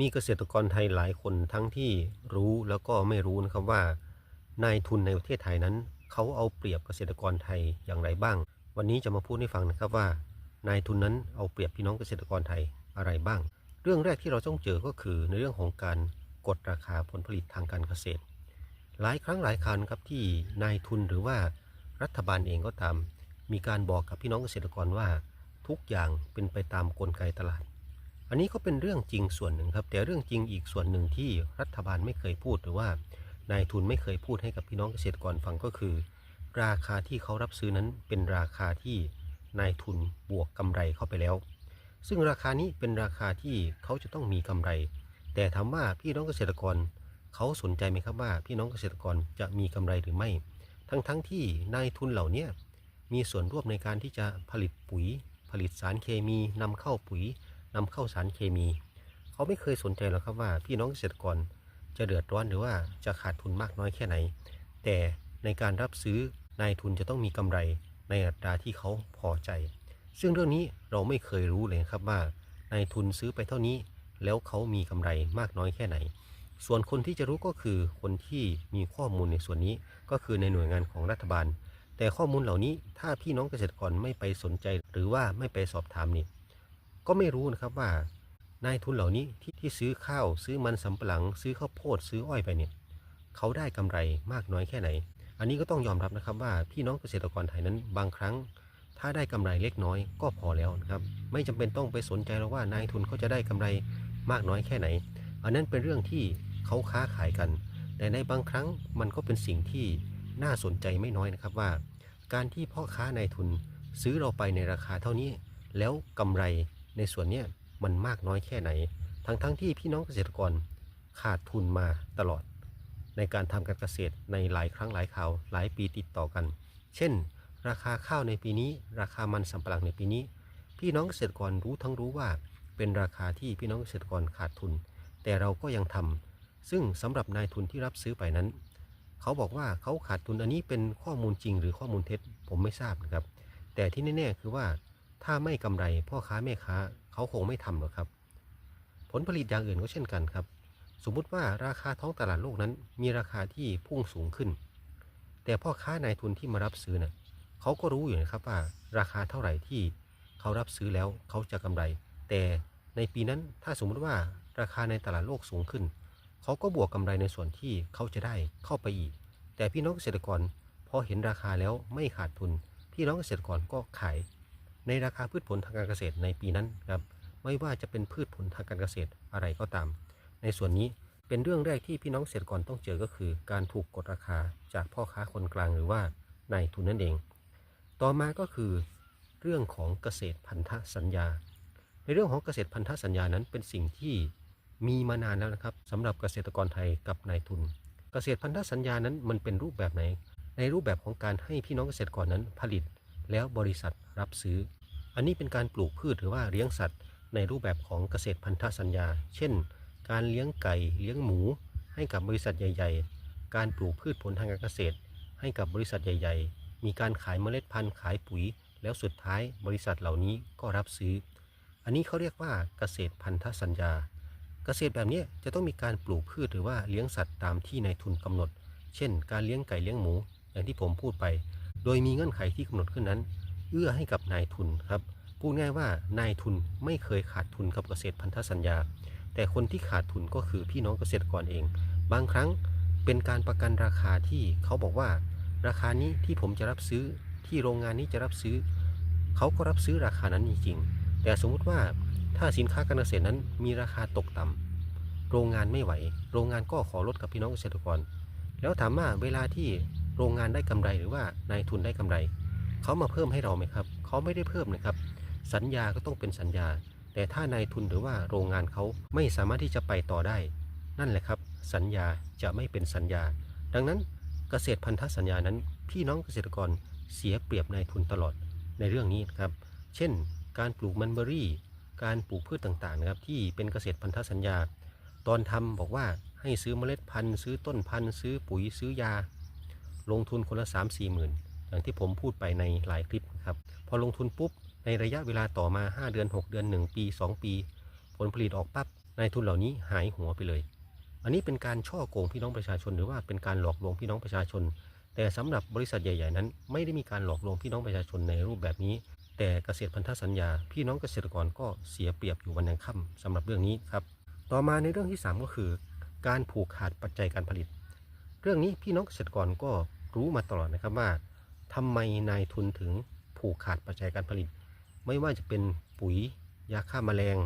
มีเกษตรกรไทยหลายคนทั้งที่รู้แล้วก็ไม่รู้นะครับว่านายทุนในประเทศไทยนั้น เขาเอาเปรียบเกษตรกรไทยอย่างไรบ้าง วันนี้จะมาพูดให้ฟังนะครับว่า นายทุนนั้นเอาเปรียบพี่น้องเกษตรกรไทยอะไรบ้าง เรื่องแรกที่เราต้องเจอก็คือในเรื่องของการกดราคาผลผลิตทางการเกษตร หลายครั้งหลายครั้งครับที่นายทุนหรือว่ารัฐบาลเองก็ตาม มีการบอกกับพี่น้องเกษตรกรว่า ทุกอย่างเป็นไปตามกลไกตลาด อันนี้ก็เป็นเรื่องจริงส่วนหนึ่งครับ แต่เรื่องจริงอีกส่วนหนึ่งที่รัฐบาลไม่เคยพูดหรือว่านายทุนไม่เคยพูดให้กับพี่น้องเกษตรกรฟังก็คือ ราคาที่เขารับซื้อนั้นเป็นราคาที่นายทุนบวกกำไรเข้าไปแล้ว ซึ่งราคานี้เป็นราคาที่เขาจะต้องมีกำไร แต่ถามว่าพี่น้องเกษตรกรเขาสนใจไหมครับว่า พี่น้องเกษตรกรจะมีกำไรหรือไม่ ทั้งๆทที่นายทุนเหล่านี้มีส่วนร่วมในการที่จะผลิตปุ๋ย ผลิตสารเคมีนำเข้าปุ๋ย นำเข้าสารเคมี เขาไม่เคยสนใจหรอกครับว่าพี่น้องเกษตรกรจะเดือดร้อนหรือว่าจะขาดทุนมากน้อยแค่ไหน แต่ในการรับซื้อนายทุนจะต้องมีกำไรในอัตราที่เขาพอใจ ซึ่งเรื่องนี้เราไม่เคยรู้เลยครับว่านายทุนซื้อไปเท่านี้ แล้วเขามีกำไรมากน้อยแค่ไหน ส่วนคนที่จะรู้ก็คือคนที่มีข้อมูลในส่วนนี้ก็คือในหน่วยงานของรัฐบาล แต่ข้อมูลเหล่านี้ถ้าพี่น้องเกษตรกรไม่ไปสนใจ หรือว่าไม่ไปสอบถามนี่ ก็ไม่รู้นะครับว่านายทุนเหล่านี้ที่ที่ซื้อข้าวซื้อมันสำปะหลัง ซื้อข้าวโพดซื้ออ้อยไปเนี่ยเขาได้กำไรมากน้อยแค่ไหน อันนี้ก็ต้องยอมรับนะครับว่าพี่น้องเกษตรกรไทยนั้นบางครั้ง ถ้าได้กำไรเล็กน้อยก็พอแล้วนะครับไม่จำเป็นต้องไปสนใจแล้วว่านายทุนเขาจะได้กำไรมากน้อยแค่ไหน อันนั้นเป็นเรื่องที่เขาค้าขายกัน แต่ในบางครั้งมันก็เป็นสิ่งที่น่าสนใจไม่น้อยนะครับว่า การที่พ่อค้านายทุนซื้อเราไปในราคาเท่านี้ แล้วกำไร ในส่วนนี้มันมากน้อยแค่ไหน ทั้งๆทที่พี่น้องเกษตรกรขาดทุนมาตลอด ในการทำการเกษตรในหลายครั้งหลายคราวหลายปีติดต่อกัน เช่น ราคาข้าวในปีนี้ ราคามันสำปะหลังในปีนี้ พี่น้องเกษตรกรรู้ทั้งรู้ว่า เป็นราคาที่พี่น้องเกษตรกรขาดทุน แต่เราก็ยังทำซึ่งสำหรับนายทุนที่รับซื้อไปนั้น เขาบอกว่าเขาขาดทุนอันนี้เป็นข้อมูลจริงหรือข้อมูลเท็จผมไม่ทราบนะครับ แต่ที่แน่ๆคือว่า ถ้าไม่กำไรพ่อค้าแม่ค้าเขาคงไม่ทำหรอกครับ ผลผลิตอย่างอื่นก็เช่นกันครับ สมมุติว่าราคาท้องตลาดโลกนั้น มีราคาที่พุ่งสูงขึ้น แต่พ่อค้านายทุนที่มารับซื้อน่ะเขาก็รู้อยู่นะครับว่าราคาเท่าไหร่ที่เขารับซื้อแล้วเขาจะกำไร แต่ในปีนั้นถ้าสมมุติว่าราคาในตลาดโลกสูงขึ้น เขาก็บวกกำไรในส่วนที่เขาจะได้เข้าไปอีก แต่พี่น้องเกษตรกรพอเห็นราคาแล้วไม่ขาดทุน พี่น้องเกษตรกรก็ขาย ในราคาพืชผลทางการเกษตรในปีนั้นครับไม่ว่าจะเป็นพืชผลทางการเกษตรอะไรก็ตาม ในส่วนนี้เป็นเรื่องแรกที่พี่น้องเกษตรกรต้องเจอก็คือ การถูกกดราคาจากพ่อค้าคนกลางหรือว่านายทุนนั่นเอง ต่อมาก็คือเรื่องของเกษตรพันธสัญญา ในเรื่องของเกษตรพันธสัญญานั้นเป็นสิ่งที่มีมานานแล้วนะครับสำหรับเกษตรกรไทยกับนายทุน เกษตรพันธสัญญานั้นมันเป็นรูปแบบไหน ในรูปแบบของการให้พี่น้องเกษตรกรนั้นผลิต แล้วบริษัทรับซื้อ อันนี้เป็นการปลูกพืชหรือว่าเลี้ยงสัตว์ ในรูปแบบของเกษตรพันธสัญญา เช่น การเลี้ยงไก่เลี้ยงหมู ให้กับบริษัทใหญ่ ๆ การปลูกพืชผลทางการเกษตร ให้กับบริษัทใหญ่ ๆ มีการขายเมล็ดพันธุ์ขายปุ๋ย แล้วสุดท้ายบริษัทเหล่านี้ก็รับซื้อ อันนี้เขาเรียกว่าเกษตรพันธสัญญา เกษตรแบบนี้จะต้องมีการปลูกพืชหรือว่าเลี้ยงสัตว์ตามที่นายทุนกำหนด เช่น การเลี้ยงไก่เลี้ยงหมู อย่างที่ผมพูดไป โดยมีเงื่อนไขที่กำหนดขึ้นนั้น เอื้อให้กับนายทุนครับพูดง่ายว่านายทุนไม่เคยขาดทุนกับเกษตรพันธสัญญา แต่คนที่ขาดทุนก็คือพี่น้องเกษตรกรเอง บางครั้งเป็นการประกันราคาที่เขาบอกว่า ราคานี้ที่ผมจะรับซื้อที่โรงงานนี้จะรับซื้อ เขาก็รับซื้อราคานั้นจริงๆแต่สมมุติว่าถ้าสินค้าการเกษตรนั้นมีราคาตกต่ำโรงงานไม่ไหว โรงงานก็ขอลดกับพี่น้องเกษตรกร แล้วถามว่าเวลาที่ โรงงานได้กำไรหรือว่านายทุนได้กำไร เขามาเพิ่มให้เราไหมครับ เขาไม่ได้เพิ่มนะครับ สัญญาก็ต้องเป็นสัญญา แต่ถ้านายทุนหรือว่าโรงงานเขาไม่สามารถที่จะไปต่อได้ นั่นแหละครับ สัญญาจะไม่เป็นสัญญา ดังนั้นเกษตรพันธสัญญานั้น พี่น้องเกษตรกรเสียเปรียบนายทุนตลอดในเรื่องนี้นะครับ เช่น การปลูกมันเบอรี่ การปลูกพืชต่างๆนะครับที่เป็นเกษตรพันธสัญญา ตอนทำบอกว่าให้ซื้อเมล็ดพันธุ์ ซื้อต้นพันธุ์ ซื้อปุ๋ยซื้อยา ลงทุนคนละ 3 4หมื่นอย่างที่ผมพูดไปในหลายคลิปนะครับ พอลงทุนปุ๊บ ในระยะเวลาต่อมา 5 เดือน 6 เดือน 1 ปี 2 ปี ผลผลิตออกปั๊บนายทุนเหล่านี้หายหัวไปเลย อันนี้เป็นการช่อโกงพี่น้องประชาชน หรือว่าเป็นการหลอกลวงพี่น้องประชาชน แต่สำหรับบริษัทใหญ่ ๆ นั้น ไม่ได้มีการหลอกลวงพี่น้องประชาชนในรูปแบบนี้ แต่เกษตรพันธสัญญา พี่น้องเกษตรกรก็เสียเปรียบอยู่วันยังค่ำสำหรับเรื่องนี้ครับ ต่อมาในเรื่องที่ 3 ก็คือ การผูกขาดปัจจัยการผลิต เรื่องนี้พี่น้องเกษตรกรก็รู้มาตลอดนะครับว่าทำไมนายทุนถึงผูกขาดปัจจัยการผลิต ไม่ว่าจะเป็นปุ๋ย ยาฆ่าแมลง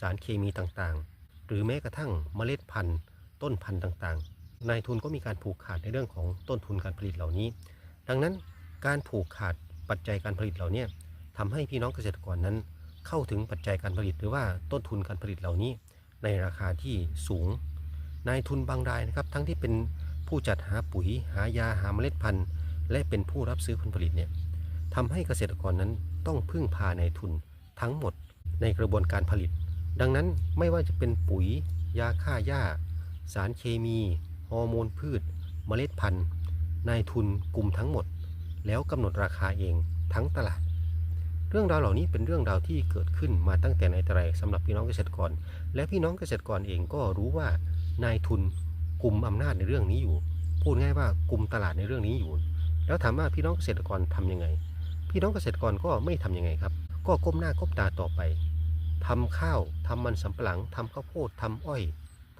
สารเคมีต่างๆ หรือแม้กระทั่งเมล็ดพันธุ์ ต้นพันธุ์ต่างๆ นายทุนก็มีการผูกขาดในเรื่องของต้นทุนการผลิตเหล่านี้ ดังนั้นการผูกขาดปัจจัยการผลิตเหล่านี้ทำให้พี่น้องเกษตรกรนั้น เข้าถึงปัจจัยการผลิตหรือว่าต้นทุนการผลิตเหล่านี้ ในราคาที่สูง นายทุนบางรายนะครับ ทั้งที่เป็น ผู้จัดหาปุ๋ย หายาหาเมล็ดพันธุ์ และเป็นผู้รับซื้อผลผลิตเนี่ยทำให้เกษตรกรนั้นต้องพึ่งพาในทุนทั้งหมดในกระบวนการผลิต ดังนั้นไม่ว่าจะเป็นปุ๋ย ยาฆ่าหญ้า สารเคมี ฮอร์โมนพืช เมล็ดพันธุ์นายทุนกลุ่มทั้งหมด แล้วกำหนดราคาเองทั้งตลาด เรื่องราวเหล่านี้เป็นเรื่องราวที่เกิดขึ้นมาตั้งแต่ในแต่ไรสำหรับพี่น้องเกษตรกร และพี่น้องเกษตรกรเองก็รู้ว่านายทุน กลุ่มอำนาจในเรื่องนี้อยู่ พูดง่ายว่ากลุ่มตลาดในเรื่องนี้อยู่ แล้วถามว่าพี่น้องเกษตรกรทำยังไง พี่น้องเกษตรกรก็ไม่ทำยังไงครับ ก็ก้มหน้าก้มตาต่อไปทำข้าวทำมันสำปะหลังทำข้าวโพดทำอ้อย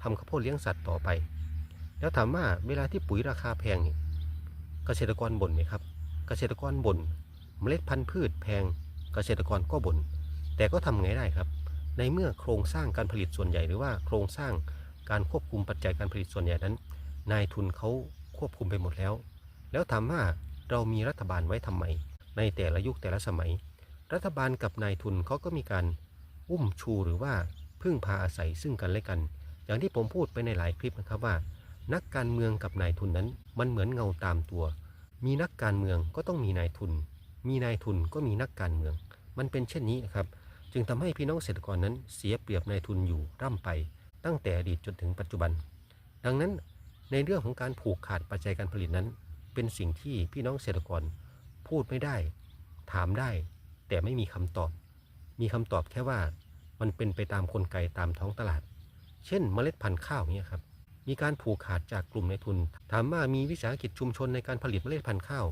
ทำข้าวโพดเลี้ยงสัตว์ต่อไป แล้วถามว่าเวลาที่ปุ๋ยราคาแพงนี่เกษตรกรบ่นไหมครับ เกษตรกรบ่นเมล็ดพันธุ์พืชแพง เกษตรกรก็บ่นแต่ก็ทำไงได้ครับ ในเมื่อโครงสร้างการผลิตส่วนใหญ่หรือว่าโครงสร้าง การควบคุมปัจจัยการผลิตส่วนใหญ่นั้น นายทุนเขาควบคุมไปหมดแล้ว แล้วถามว่าเรามีรัฐบาลไว้ทำไม ในแต่ละยุคแต่ละสมัย รัฐบาลกับนายทุนเขาก็มีการอุ้มชูหรือว่าพึ่งพาอาศัยซึ่งกันและกัน อย่างที่ผมพูดไปในหลายคลิปนะครับว่า นักการเมืองกับนายทุนนั้น มันเหมือนเงาตามตัว มีนักการเมืองก็ต้องมีนายทุน มีนายทุนก็มีนักการเมือง มันเป็นเช่นนี้นะครับ จึงทำให้พี่น้องเกษตรกรนั้นเสียเปรียบนายทุนอยู่ร่ำไป ตั้งแต่อดีตจนถึงปัจจุบัน ดังนั้นในเรื่องของการผูกขาดปัจจัยการผลิตนั้น เป็นสิ่งที่พี่น้องเกษตรกรพูดไม่ได้ ถามได้ แต่ไม่มีคำตอบ มีคำตอบแค่ว่ามันเป็นไปตามกลไกตามท้องตลาด เช่นเมล็ดพันธุ์ข้าวเนี่ยครับมีการผูกขาดจากกลุ่มในทุน ถามว่ามีวิสาหกิจชุมชนในการผลิตเมล็ดพันธุ์ข้าว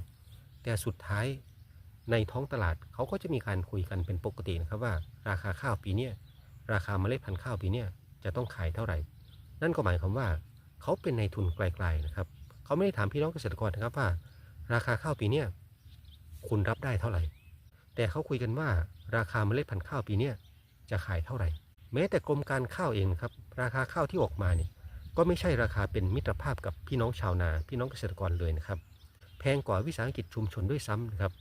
แต่สุดท้ายในท้องตลาดเขาก็จะมีการคุยกันเป็นปกตินะครับว่า ราคาข้าวปีนี้ราคาเมล็ดพันธุ์ข้าวปีนี้ จะต้องขายเท่าไหร่ นั่นก็หมายความว่าเขาเป็นในทุนไกลๆนะครับ เขาไม่ได้ถามพี่น้องเกษตรกรนะครับว่า ราคาข้าวปีเนี้ยคุณรับได้เท่าไหร่ แต่เขาคุยกันว่าราคาเมล็ดพันธุ์ข้าวปีเนี้ยจะขายเท่าไหร่ แม้แต่กรมการข้าวเองครับ ราคาข้าวที่ออกมาเนี่ยก็ไม่ใช่ราคาเป็นมิตรภาพกับพี่น้องชาวนา พี่น้องเกษตรกรเลยนะครับ แพงกว่าวิสาหกิจชุมชนด้วยซ้ำนะครับ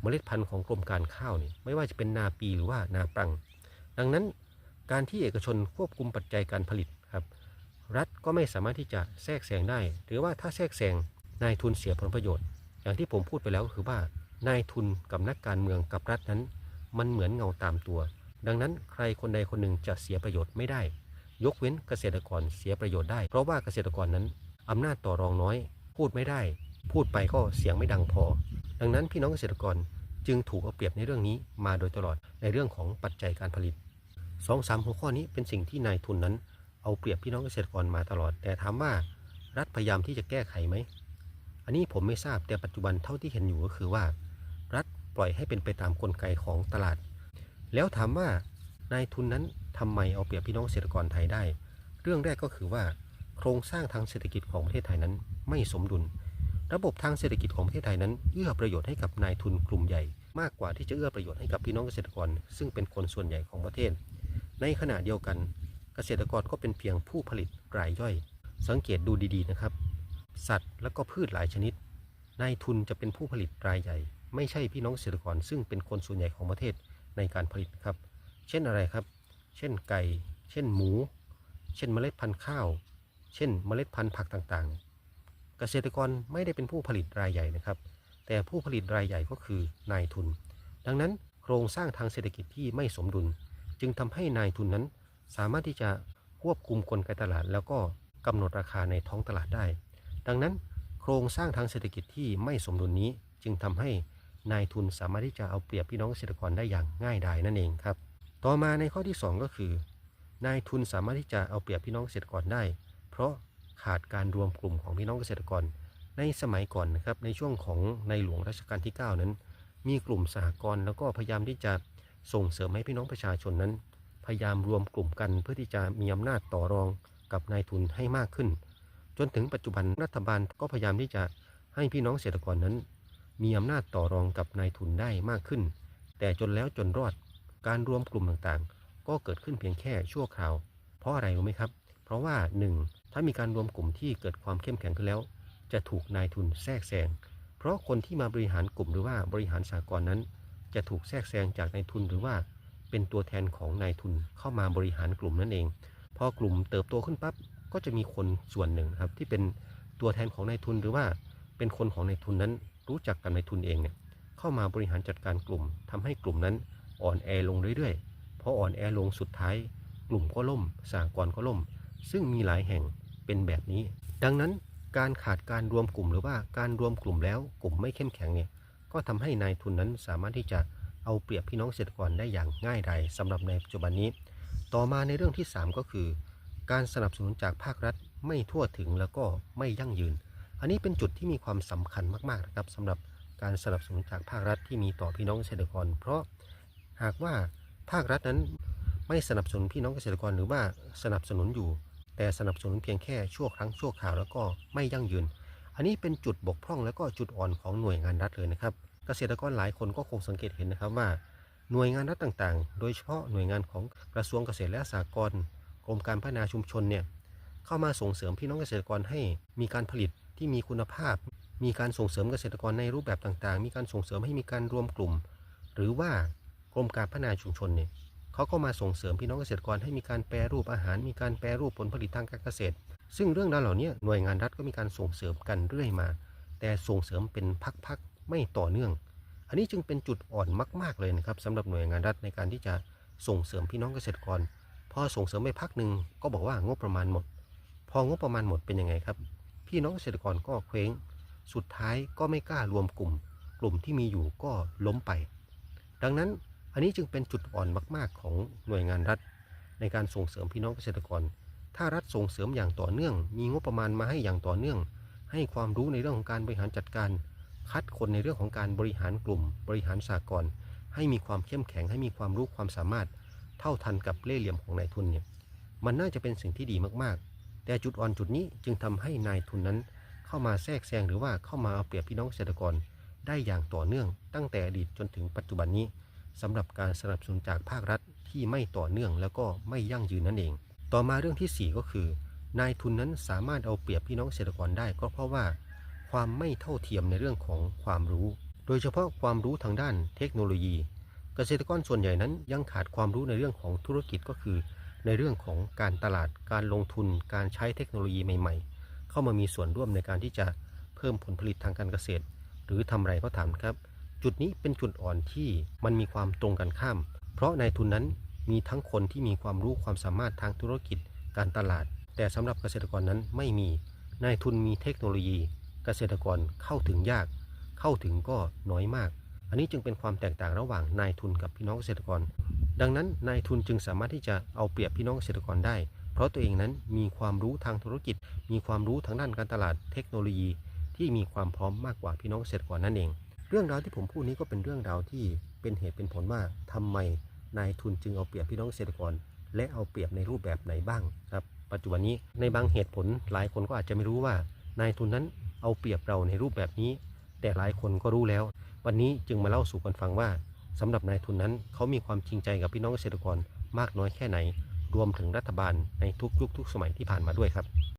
เมล็ดพันธุ์ของกรมการข้าวนี่ไม่ว่าจะเป็นนาปีหรือว่านาปรัง ดังนั้น การที่เอกชนควบคุมปัจจัยการผลิตครับรัฐก็ไม่สามารถที่จะแทรกแซงได้ หรือว่าถ้าแทรกแซงนายทุนเสียผลประโยชน์ อย่างที่ผมพูดไปแล้วก็คือว่านายทุนกับนักการเมืองกับรัฐนั้น มันเหมือนเงาตามตัว ดังนั้นใครคนใดคนหนึ่งจะเสียประโยชน์ไม่ได้ ยกเว้นเกษตรกรเสียประโยชน์ได้ เพราะว่าเกษตรกรนั้นอำนาจต่อรองน้อย พูดไม่ได้ พูดไปก็เสียงไม่ดังพอ ดังนั้นพี่น้องเกษตรกรจึงถูกเอาเปรียบในเรื่องนี้มาโดยตลอดในเรื่องของปัจจัยการผลิต สองสามหัวข้อนี้เป็นสิ่งที่นายทุนนั้น เอาเปรียบพี่น้องเกษตรกรมาตลอด แต่ถามว่ารัฐพยายามที่จะแก้ไขไหม อันนี้ผมไม่ทราบแต่ปัจจุบันเท่าที่เห็นอยู่ก็คือว่า รัฐปล่อยให้เป็นไปตามกลไกของตลาด แล้วถามว่านายทุนนั้นทำไมเอาเปรียบพี่น้องเกษตรกรไทยได้ เรื่องแรกก็คือว่า โครงสร้างทางเศรษฐกิจของประเทศไทยนั้น ไม่สมดุล ระบบทางเศรษฐกิจของประเทศไทยนั้นเอื้อประโยชน์ให้กับนายทุนกลุ่มใหญ่ มากกว่าที่จะเอื้อประโยชน์ให้กับพี่น้องเกษตรกร ซึ่งเป็นคนส่วนใหญ่ของประเทศ ในขณะเดียวกัน เกษตรกรก็เป็นเพียงผู้ผลิตรายย่อย สังเกตดูดีๆนะครับ สัตว์และก็พืชหลายชนิดนายทุนจะเป็นผู้ผลิตรายใหญ่ ไม่ใช่พี่น้องเกษตรกรซึ่งเป็นคนส่วนใหญ่ของประเทศในการผลิตครับ เช่นอะไรครับ เช่นไก่ เช่นหมู เช่นเมล็ดพันธุ์ข้าว เช่นเมล็ดพันธุ์ผักต่างๆ เกษตรกรไม่ได้เป็นผู้ผลิตรายใหญ่นะครับ แต่ผู้ผลิตรายใหญ่ก็คือนายทุน ดังนั้นโครงสร้างทางเศรษฐกิจที่ไม่สมดุล จึงทำให้นายทุนนั้น สามารถที่จะควบคุมกลไกตลาด แล้วก็กำหนดราคาในท้องตลาดได้ ดังนั้นโครงสร้างทางเศรษฐกิจที่ไม่สมดุลนี้จึงทำให้นายทุนสามารถที่จะเอาเปรียบพี่น้องเกษตรกรได้อย่างง่ายดายนั่นเองครับ ต่อมาในข้อที่ 2 ก็คือ นายทุนสามารถที่จะเอาเปรียบพี่น้องเกษตรกรได้ เพราะขาดการรวมกลุ่มของพี่น้องเกษตรกร ในสมัยก่อนนะครับในช่วงของในหลวงรัชกาลที่ 9 นั้น มีกลุ่มสหกรณ์แล้วก็พยายามที่จะ ส่งเสริมให้พี่น้องประชาชนนั้น พยายามรวมกลุ่มกันเพื่อที่จะมีอำนาจต่อรองกับนายทุนให้มากขึ้น จนถึงปัจจุบันรัฐบาลก็พยายามที่จะให้พี่น้องเกษตรกรนั้น มีอำนาจต่อรองกับนายทุนได้มากขึ้น แต่จนแล้วจนรอดการรวมกลุ่มต่างๆ ก็เกิดขึ้นเพียงแค่ชั่วคราว เพราะอะไรรู้ไหมครับ เพราะว่า 1. ถ้ามีการรวมกลุ่มที่เกิดความเข้มแข็งขึ้นแล้ว จะถูกนายทุนแทรกแซงเพราะคนที่มาบริหารกลุ่มหรือว่าบริหารสากลนั้น จะถูกแทรกแซงจากนายทุนหรือว่าเป็นตัวแทนของนายทุนเข้ามาบริหารกลุ่มนั่นเอง พอกลุ่มเติบโตขึ้นปั๊บก็จะมีคนส่วนหนึ่งครับที่เป็นตัวแทนของนายทุนหรือว่าเป็นคนของนายทุนนั้นรู้จักกับนายทุนเองเนี่ยเข้ามาบริหารจัดการกลุ่มทำให้กลุ่มนั้นอ่อนแอลงเรื่อยๆพออ่อนแอลงสุดท้าย กลุ่มก็ล่มสากลก็ล่ม ซึ่งมีหลายแห่งเป็นแบบนี้ ดังนั้นการขาดการรวมกลุ่มหรือว่าการรวมกลุ่มแล้วกลุ่มไม่เข้มแข็งเนี่ย ก็ทำให้นายทุนนั้นสามารถที่จะเอาเปรียบพี่น้องเกษตรกรได้อย่างง่ายดายสำหรับในปัจจุบันนี้ ต่อมาในเรื่องที่ 3 ก็คือ การสนับสนุนจากภาครัฐไม่ทั่วถึงแล้วก็ไม่ยั่งยืน อันนี้เป็นจุดที่มีความสำคัญมากๆนะครับสำหรับการสนับสนุนจากภาครัฐที่มีต่อพี่น้องเกษตรกร เพราะหากว่าภาครัฐนั้นไม่สนับสนุนพี่น้องเกษตรกรหรือว่าสนับสนุนอยู่ แต่สนับสนุนเพียงแค่ชั่วครั้งชั่วคราวแล้วก็ไม่ยั่งยืน อันนี้เป็นจุดบกพร่องและก็จุดอ่อนของหน่วยงานรัฐเลยนะครับ เกษตรกรหลายคนก็คงสังเกตเห็นนะครับว่า หน่วยงานรัฐต่างๆ โดยเฉพาะหน่วยงานของกระทรวงเกษตรและสหกรณ์กรมการพัฒนาชุมชนเนี่ยเข้ามาส่งเสริมพี่น้องเกษตรกรให้มีการผลิตที่มีคุณภาพ มีการส่งเสริมเกษตรกรในรูปแบบต่างๆ มีการส่งเสริมให้มีการรวมกลุ่ม หรือว่ากรมการพัฒนาชุมชนเนี่ย เขาก็มาส่งเสริมพี่น้องเกษตรกรให้มีการแปรรูปอาหาร มีการแปรรูปผลผลิตทางการเกษตร ซึ่งเรื่องราวเหล่านี้หน่วยงานรัฐก็มีการส่งเสริมกันเรื่อยมา แต่ส่งเสริมเป็นพักๆไม่ต่อเนื่อง อันนี้จึงเป็นจุดอ่อนมากๆเลยนะครับสำหรับหน่วยงานรัฐในการที่จะส่งเสริมพี่น้องเกษตรกร พอส่งเสริมไปพักหนึ่งก็บอกว่างบประมาณหมด พองบประมาณหมดเป็นยังไงครับ พี่น้องเกษตรกรก็เคว้ง สุดท้ายก็ไม่กล้ารวมกลุ่ม กลุ่มที่มีอยู่ก็ล้มไป ดังนั้น อันนี้จึงเป็นจุดอ่อนมาก ๆ ของหน่วยงานรัฐ ในการส่งเสริมพี่น้องเกษตรกร ถ้ารัฐส่งเสริมอย่างต่อเนื่อง มีงบประมาณมาให้อย่างต่อเนื่อง ให้ความรู้ในเรื่องของการบริหารจัดการ คัดคนในเรื่องของการบริหารกลุ่ม บริหารสากลให้มีความเข้มแข็งให้มีความรู้ความสามารถ เท่าทันกับเล่ห์เหลี่ยมของนายทุนเนี่ยมันน่าจะเป็นสิ่งที่ดีมากๆ แต่จุดอ่อนจุดนี้จึงทำให้นายทุนนั้น เข้ามาแทรกแซงหรือว่าเข้ามาเอาเปรียบพี่น้องเกษตรกร ได้อย่างต่อเนื่องตั้งแต่อดีตจนถึงปัจจุบันนี้ สำหรับการสนับสนุนจากภาครัฐที่ไม่ต่อเนื่องแล้วก็ไม่ยั่งยืนนั่นเอง ต่อมาเรื่องที่ 4 ก็คือ นายทุนนั้นสามารถเอาเปรียบพี่น้องเกษตรกรได้ก็เพราะว่า ความไม่เท่าเทียมในเรื่องของความรู้ โดยเฉพาะความรู้ทางด้านเทคโนโลยี เกษตรกรส่วนใหญ่นั้นยังขาดความรู้ในเรื่องของธุรกิจก็คือ ในเรื่องของการตลาดการลงทุน การใช้เทคโนโลยีใหม่ ๆ เข้ามามีส่วนร่วมในการที่จะเพิ่มผลผลิตทางการเกษตร หรือทำอะไรก็ตามครับ จุดนี้เป็นจุดอ่อนที่มันมีความตรงกันข้าม เพราะนายทุนนั้นมีทั้งคนที่มีความรู้ความสามารถทางธุรกิจการตลาด แต่สำหรับเกษตรกรนั้นไม่มีนายทุนมีเทคโนโลยี เกษตรกรเข้าถึงยาก เข้าถึงก็น้อยมาก อันนี้จึงเป็นความแตกต่างระหว่างนายทุนกับพี่น้องเกษตรกร ดังนั้นนายทุนจึงสามารถที่จะเอาเปรียบพี่น้องเกษตรกรได้ เพราะตัวเองนั้นมีความรู้ทางธุรกิจ มีความรู้ทางด้านการตลาดเทคโนโลยี ที่มีความพร้อมมากกว่าพี่น้องเกษตรกรนั่นเอง เรื่องราวที่ผมพูดนี้ก็เป็นเรื่องราวที่เป็นเหตุเป็นผลว่าทำไมนายทุนจึงเอาเปรียบพี่น้องเกษตรกร และเอาเปรียบในรูปแบบไหนบ้างครับปัจจุบันนี้ในบางเหตุผลหลายคนก็อาจจะไม่รู้ว่านายทุนนั้นเอาเปรียบเราในรูปแบบนี้ แต่หลายคนก็รู้แล้ว วันนี้จึงมาเล่าสู่กันฟังว่าสำหรับนายทุนนั้นเขามีความจริงใจกับพี่น้องเกษตรกรมากน้อยแค่ไหน รวมถึงรัฐบาลในทุกยุคทุกสมัยที่ผ่านมาด้วยครับ